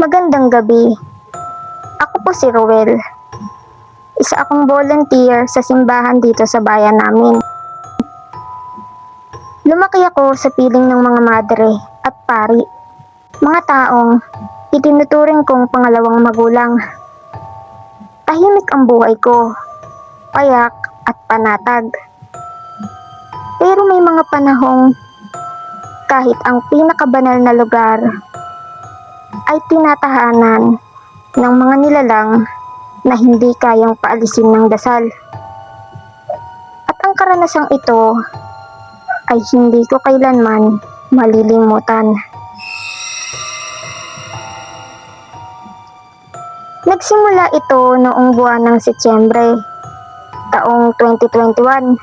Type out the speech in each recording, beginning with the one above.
Magandang gabi. Ako po si Rowel. Isa akong volunteer sa simbahan dito sa bayan namin. Lumaki ako sa piling ng mga madre at pari. Mga taong itinuturing kong pangalawang magulang. Tahimik ang buhay ko, payak at panatag. Pero may mga panahong kahit ang pinakabanal na lugar ay tinatahanan ng mga nilalang na hindi kayang paalisin ng dasal. At ang karanasang ito ay hindi ko kailanman malilimutan. Nagsimula ito noong buwan ng Setyembre, taong 2021.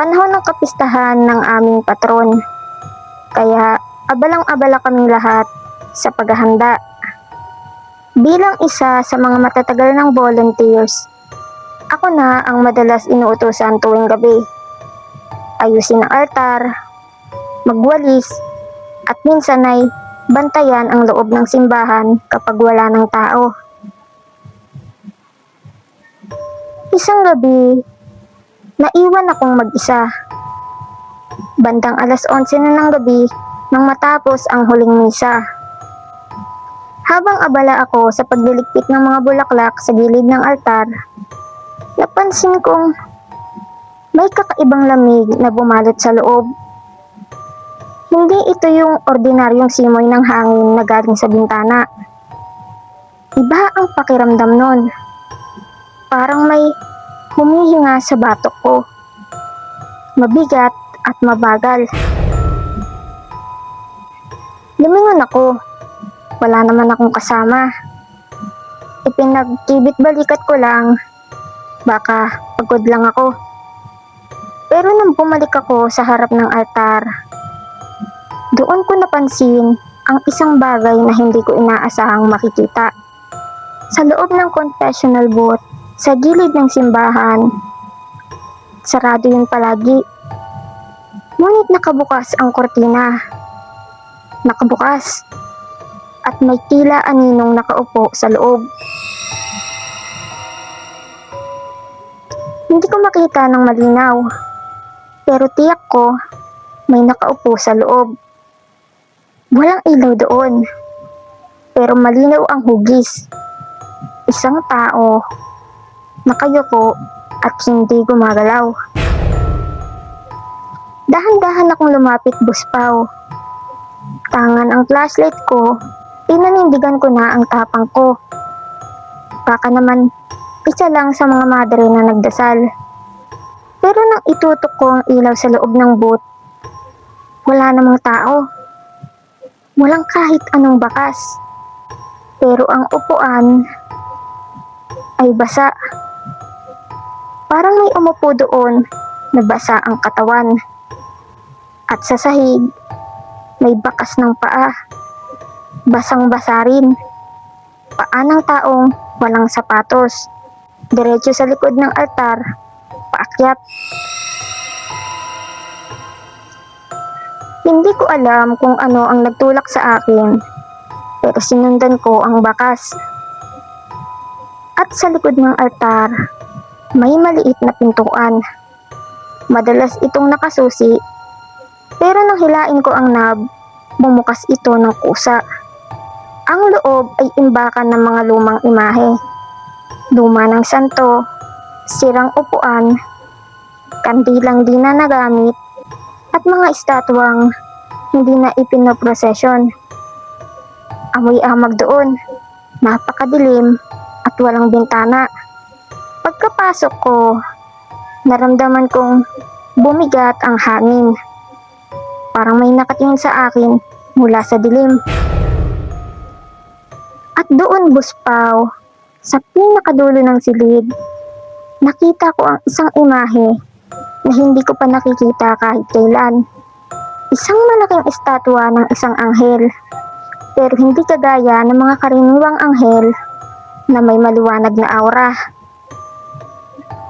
Panahon ng kapistahan ng aming patron. Kaya abalang-abala kaming lahat sa paghahanda. Bilang isa sa mga matatagal ng volunteers, ako na ang madalas inuutosan tuwing gabi. Ayusin ang altar, magwalis, at minsan ay bantayan ang loob ng simbahan kapag wala ng tao. Isang gabi, naiwan akong mag-isa. Bandang alas 11 na ng gabi nang matapos ang huling misa. Habang abala ako sa pagliligpit ng mga bulaklak sa gilid ng altar, napansin kong may kakaibang lamig na bumalot sa loob. Hindi ito yung ordinaryong simoy ng hangin na galing sa bintana. Iba ang pakiramdam nun. Parang may humihinga sa batok ko. Mabigat at mabagal. Lumingon ako. Wala naman akong kasama. Ipinagkibit balikat ko lang. Baka pagod lang ako. Pero nang bumalik ako sa harap ng altar, doon ko napansin ang isang bagay na hindi ko inaasahang makikita. Sa loob ng confessional booth, sa gilid ng simbahan, sarado yun palagi. Ngunit nakabukas ang kortina. Nakabukas. At may tila aninong nakaupo sa loob. Hindi ko makita ng malinaw. Pero tiyak ko, may nakaupo sa loob. Walang ilaw doon. Pero malinaw ang hugis. Isang tao, nakayuko at hindi gumagalaw. Dahan-dahan akong lumapit buspaw. Tangan ang flashlight ko, pinanindigan ko na ang tapang ko. Baka naman, isa lang sa mga madre na nagdasal. Pero nang itutok ko ang ilaw sa loob ng boot, wala namang tao. Walang kahit anong bakas. Pero ang upuan ay basa. Parang may umupo doon na basa ang katawan. At sa sahig, may bakas ng paa. Basang-basa rin. Paa ng taong walang sapatos. Diretso sa likod ng altar, paakyat. Hindi ko alam kung ano ang nagtulak sa akin, pero sinundan ko ang bakas. At sa likod ng altar, may maliit na pintuan. Madalas itong nakasusi, pero nang hilain ko ang knob, bumukas ito ng kusa. Ang loob ay imbakan ng mga lumang imahe. Luma ng santo, sirang upuan, kandilang di na nagamit, at mga estatwang hindi na ipinoprosesyon. Amoy amag doon, napakadilim at walang bintana. Pagkapasok ko, naramdaman kong bumigat ang hangin. Parang may nakatingin sa akin mula sa dilim. At doon, buspaw, sa pinakadulo ng silid, nakita ko ang isang imahe na hindi ko pa nakikita kahit kailan. Isang malaking estatwa ng isang anghel, pero hindi kagaya ng mga karaniwang anghel na may maliwanag na aura.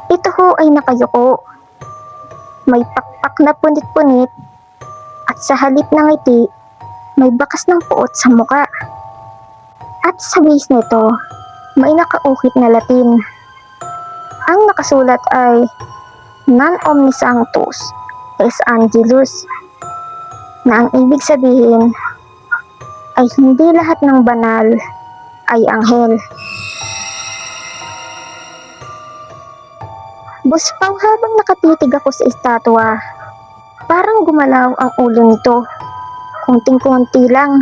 Ito ho ay nakayuko. May pakpak na punit-punit at sa halip ng ngiti, may bakas ng puot sa muka. At sa base nito, may nakaukit na Latin. Ang nakasulat ay Non Omnis Sanctus es Angelus na ang ibig sabihin ay hindi lahat ng banal ay anghel. Buspaw habang nakatitig ako sa estatwa, parang gumalaw ang ulo nito. Kunting-kunti lang.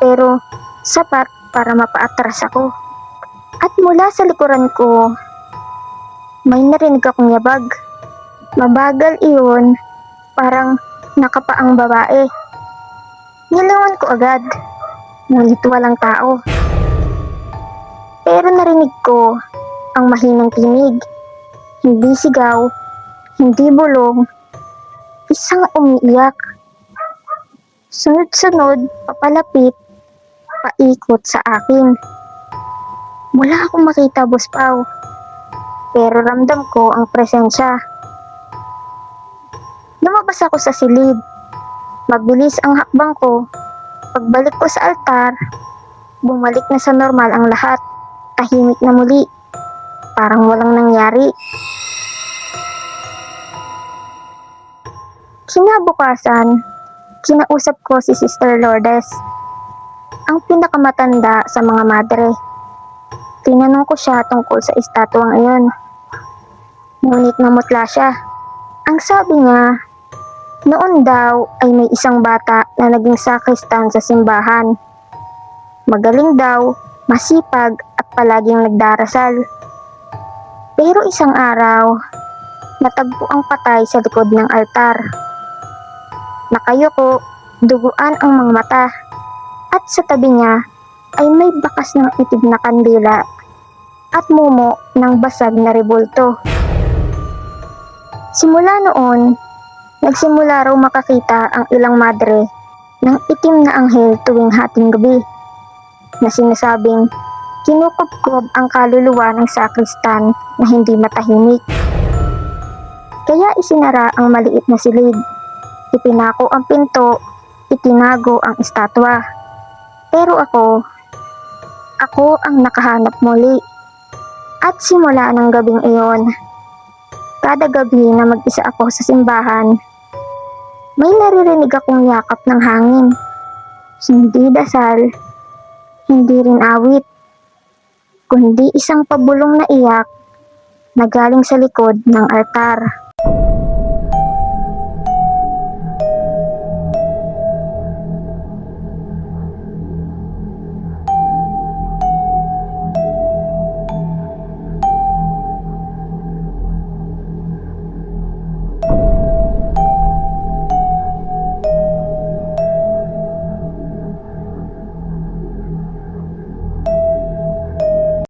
Pero sapat para mapaatras ako. At mula sa likuran ko, may narinig akong yabag. Mabagal iyon, parang nakapaang babae. Nilawan ko agad, ngunit walang tao. Pero narinig ko ang mahinang tinig. Hindi sigaw, hindi bulong, isang umiiyak. Sunod-sunod, papalapit, paikot sa akin. Wala akong makita, Boss Pao. Pero ramdam ko ang presensya. Lumabas ako sa silid. Mabilis ang hakbang ko. Pagbalik ko sa altar, bumalik na sa normal ang lahat. Tahimik na muli. Parang walang nangyari. Kinabukasan, kinausap ko si Sister Lourdes, ang pinakamatanda sa mga madre. Tinanong ko siya tungkol sa estatwang iyon. Ngunit namutla siya. Ang sabi niya, noon daw ay may isang bata na naging sakristan sa simbahan. Magaling daw, masipag at palaging nagdarasal. Pero isang araw, natagpo ang patay sa likod ng altar. Nakayuko, duguan ang mga mata. At sa tabi niya ay may bakas ng itig na kandila at mumo ng basag na rebulto. Simula noon, nagsimula raw makakita ang ilang madre ng itim na anghel tuwing hating gabi na sinasabing kinukubkob ang kaluluwa ng sakristan na hindi matahimik. Kaya isinara ang maliit na silid. Ipinako ang pinto, itinago ang estatwa. Pero ako, ako ang nakahanap muli. At simula ng gabing iyon, kada gabi na mag-isa ako sa simbahan, may naririnig akong yakap ng hangin. Hindi dasal, hindi rin awit, kundi isang pabulong na iyak na galing sa likod ng altar.